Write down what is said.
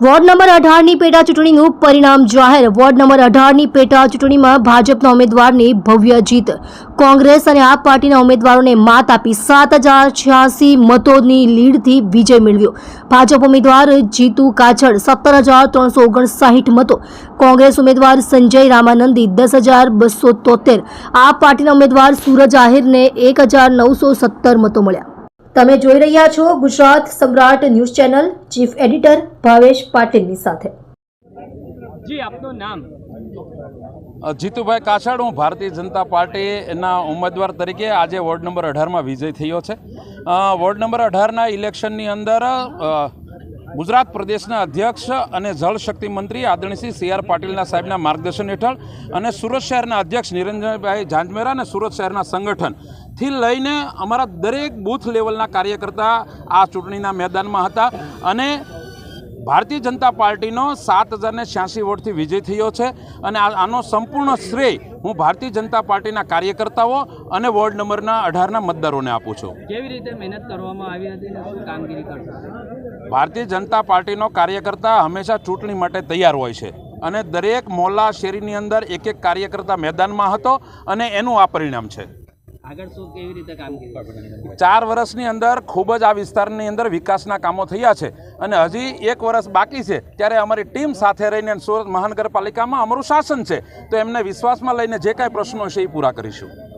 Ward number અઢારની પેટા ચૂંટણીનું પરિણામ જાહેર. વોર્ડ નંબર અઢારની પેટા ચૂંટણીમાં ભાજપના ઉમેદવારની ભવ્ય જીત. કોંગ્રેસ અને આપ પાર્ટીના ઉમેદવારોને માત આપી સાત હજાર છ્યાસી મતોની લીડથી વિજય મેળવ્યો. ભાજપ ઉમેદવાર જીતુ કાછડ સત્તર હજાર ત્રણસો ઓગણસાઠ મતો. કોંગ્રેસ ઉમેદવાર સંજય રામાનંદી દસ હજાર બસો તોતેર. આપ પાર્ટીના ઉમેદવાર સૂરજ આહિરને એક હજાર નવસો સત્તર મતો મળ્યા. તમે જોઈ રહ્યા છો Gujarat Samrat news channel chief editor Bhavesh પાટીલની સાથે. જી આપનું નામ? જીતુભાઈ કાછડ હું ભારતીય જનતા પાર્ટીના ઉમેદવાર તરીકે આજે વોર્ડ નંબર અઢારમાં વિજય થયો છે. વોર્ડ નંબર અઢારના ઇલેક્શનની અંદર ગુજરાત પ્રદેશના અધ્યક્ષ અને જળશક્તિ મંત્રી આદરણીય શ્રી સી આર પાટીલના સાહેબના માર્ગદર્શન હેઠળ અને સુરત શહેરના અધ્યક્ષ નિરંજનભાઈ ઝાંઝમેરા અને સુરત શહેરના સંગઠનથી લઈને અમારા દરેક બૂથ લેવલના કાર્યકર્તા આ ચૂંટણીના મેદાનમાં હતા અને ભારતીય જનતા પાર્ટીનો સાત હજારને છ્યાસી વોટથી વિજય થયો છે અને આનો સંપૂર્ણ શ્રેય હું ભારતીય જનતા પાર્ટીના કાર્યકર્તાઓ અને વોર્ડ નંબરના અઢારના મતદારોને આપું છું. કેવી રીતે મહેનત કરવામાં આવી હતી શું કામગીરી કરશો ભારતીય જનતા પાર્ટીનો કાર્યકર્તા હંમેશા ચૂંટણી માટે તૈયાર હોય છે અને દરેક મોલ્લા શેરીની અંદર એક એક કાર્યકર્તા મેદાનમાં હતો અને એનું આ પરિણામ છે. ચાર વર્ષની અંદર ખૂબ જ આ વિસ્તારની અંદર વિકાસના કામો થયા છે અને હજી એક વર્ષ બાકી છે ત્યારે અમારી ટીમ સાથે રહીને સુરત મહાનગરપાલિકામાં અમારું શાસન છે. તો એમને વિશ્વાસમાં લઈને જે કાંઈ પ્રશ્નો છે એ પૂરા કરીશું.